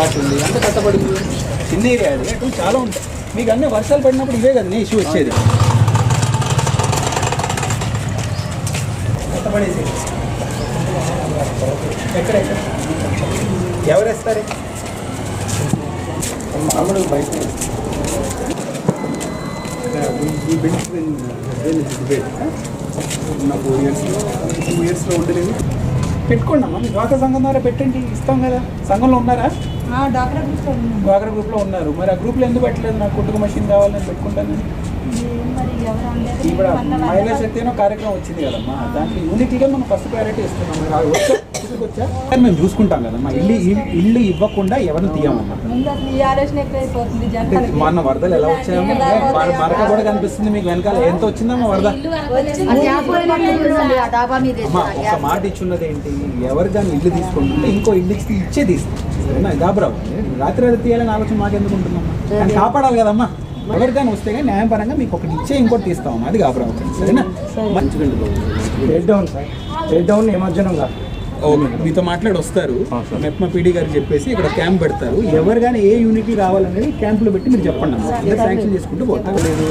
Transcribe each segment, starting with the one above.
Plot ఉంది. అంత కట్టబడింది చిన్న ఏరియా అది అటు చాలా ఉంటాయి. మీకు అన్ని వర్షాలు పడినప్పుడు ఇవే కదా ఇష్యూ వచ్చేది. కట్టబడేసి ఎక్కడెక్కడ ఎవరు వేస్తారు మామూలు బయట. ఈ బిల్డింగ్ డిబేట్ ఉన్న ఫోర్ ఇయర్స్లో టూ ఇయర్స్లో ఉండలేదు పెట్టుకోండి అమ్మా. మీ డ్వాక్రా సంఘం ద్వారా పెట్టండి. ఇస్తాం కదా. సంఘంలో ఉన్నారా? డాక్టర్ తీసుకోండి డ్వాక్రా గ్రూప్లో ఉన్నారు. మరి ఆ గ్రూప్లో ఎందుకు పెట్టలేదు? నాకు కుట్టుకు మషిన్ కావాలని పెట్టుకుంటాను మరి ఎవరు అనలేదు ఇప్పుడు మొన్న మహిళా శక్తి అనే కార్యక్రమం వచ్చింది కదమ్మా. దాంట్లో యూనిటీగా మనం ఫస్ట్ ప్రయారిటీ ఇస్తున్నాం. వచ్చా మేము చూసుకుంటాం కదమ్మా. ఇల్లు ఇల్లు- ఇవ్వకుండా ఎవరిని తీయమమ్మా. ముందు మొన్న వరదలు ఎలా వచ్చాయమ్మా? మరక కూడా కనిపిస్తుంది మీకు వెనకాల. ఎంత వచ్చిందమ్మా వరద? ఒక మాట ఇచ్చున్నది ఏంటి? ఎవరు దాన్ని ఇల్లు తీసుకుంటుంటే ఇంకో ఇల్లు ఇచ్చే తీసుకుంటుంది సరేనా? దాబరావు రాత్రి రాత్రి తీయాలని ఆలోచన మాకు ఎందుకు ఉంటుందమ్మా కాపాడాలి కదమ్మా. ఎవరు కానీ వస్తే కానీ న్యాయపరంగా మీకు ఒకటి ఇచ్చే ఇంకోటి తీస్తామమ్మా అది కాపురావు సరేనా? మంచిగా డౌన్ సార్ డౌన్ నిమజ్జనం కాదు. ఓకే మీతో మాట్లాడి వస్తారు. మెప్మా పీడీ గారికి చెప్పేసి ఇక్కడ క్యాంప్ పెడతారు. ఎవరు కానీ ఏ యూనిటీ కావాలనేది క్యాంపులో పెట్టి మీరు చెప్పండి అమ్మా. అందరు శాంక్షన్ చేసుకుంటూ పోతారు. లేదు.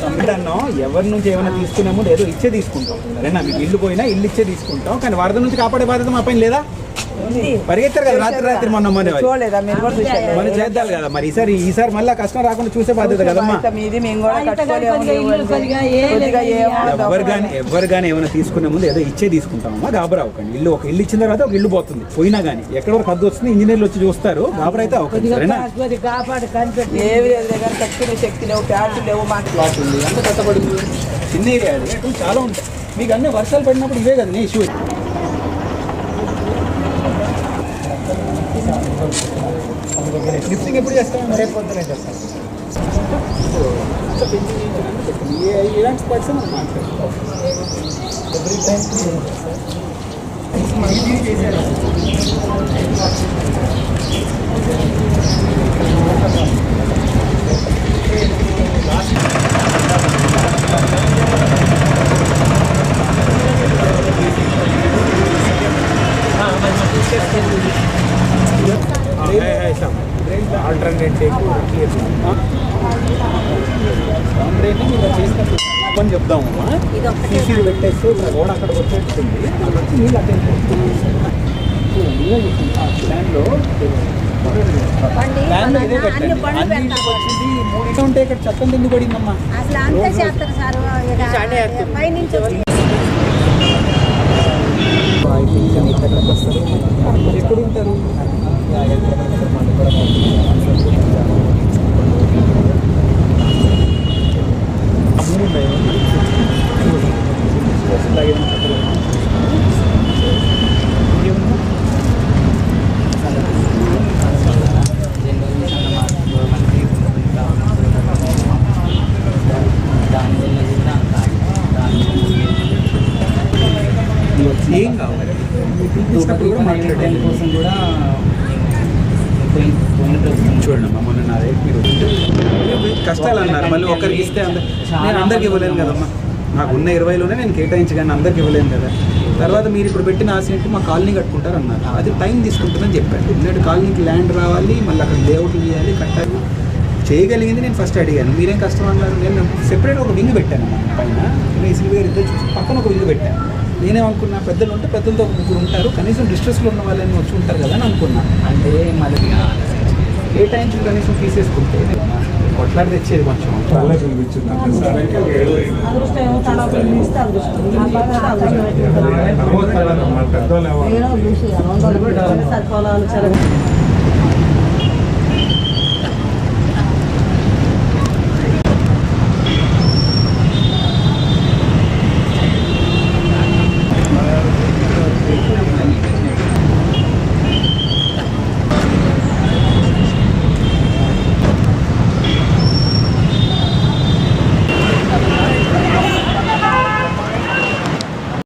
సమ్మిట్ అన్నాం ఎవరి నుంచి ఏమైనా తీసుకున్నామో ఏదో ఇచ్చే తీసుకుంటాం. సరేనా? మీకు ఇల్లు పోయినా ఇల్లు ఇచ్చే తీసుకుంటాం. కానీ వరద నుంచి కాపాడే బాధ్యత మా పైన లేదా? పరిగెత్తారు కదా రాత్రి రాత్రి మొన్న మొన్న చూడలేదా? మీరు కూడా చూసారు మరి చేద్దాం కదా మరి. ఈసారి ఈసారి మళ్ళీ కష్టం రాకుండా చూసే బాధ్యత కదమ్మా. మీది మేము కూడా ఎవరు కానీ ఎవరు కానీ ఏమైనా తీసుకునే ముందు ఏదో ఇచ్చే తీసుకుంటామమ్మా. గాబరా అవ్వకండి. ఇల్లు ఒక ఇల్లు ఇచ్చిన తర్వాత ఒక ఇల్లు పోతుంది. పోయినా కానీ ఎక్కడ వరకు అద్దు వస్తుంది. ఇంజనీర్లు వచ్చి చూస్తారు. గాబరా అయితే అవ్వకండి. సరేనా? కాపాడు కనిపెట్టి. ఏవి లేదు కానీ కట్టుకునే శక్తి లేవు ప్యాడ్లు లేవు మాకు ప్లాట్ ఉంది. అంత చిన్న ఏరియా చాలా ఉంటాయి. మీకు అన్ని వర్షాలు పడినప్పుడు ఇవే కదా ఇష్యూ లిఫ్టింగ్ ఎప్పుడు చేస్తాం? రేపు పొద్దునే చేస్తాం. ఇలాంటి స్పాట్స్ మనం మాట్లాడుతాం ఎవ్రీ టైం చేశారు ఆల్టర్నేటివ్ అని చెప్దామమ్మా సీసీలు పెట్టేస్తే ఇక్కడ గోడ అక్కడికి వచ్చేస్తుంది అక్కడ వచ్చి నీళ్ళు ఇంట్లో ఉంటే ఇక్కడ ఎందుకు పడిందమ్మా. అసలు అంతే చేస్తారు సార్. పైనుంచి వస్తారు ఎక్కడ ఉంటారు కూడా మాట్లాడండి కోసం కూడా చూడండి అమ్మా మొన్న నా రేట్ మీరు కష్టాలు అన్నారు. మళ్ళీ ఒకరికి ఇస్తే అందరు నేను అందరికి ఇవ్వలేను కదమ్మా నాకు ఉన్న ఇరవైలోనే నేను కేటాయించగానే అందరికి ఇవ్వలేను కదా. తర్వాత మీరు ఇప్పుడు పెట్టిన ఆశ ఏంటి మా కాలనీ కట్టుకుంటారు అన్నారు అది టైం తీసుకుంటుందని చెప్పాను ఎందుకంటే కాలనీకి ల్యాండ్ రావాలి మళ్ళీ అక్కడ లేఅవుట్లు చేయాలి కట్టాలి. చేయగలిగింది నేను ఫస్ట్ అడిగాను. మీరేం కష్టం అన్నారు? నేను సెపరేట్ ఒక వింగ్ పెట్టాను పైన. రేసిల్ గారు ఇద్దరు చూసి పక్కన ఒక వింగ్ పెట్టాను నేనేమనుకున్నా పెద్దలు ఉంటే పెద్దలతో ముగ్గురు ఉంటారు కనీసం డిస్ట్రెస్లో ఉన్న వాళ్ళని వచ్చి ఉంటారు కదా అని అనుకున్నా. అంటే మళ్ళీ ఏ టైం కనీసం తీసేసుకుంటే కొట్లాడి తెచ్చేది కొంచెం.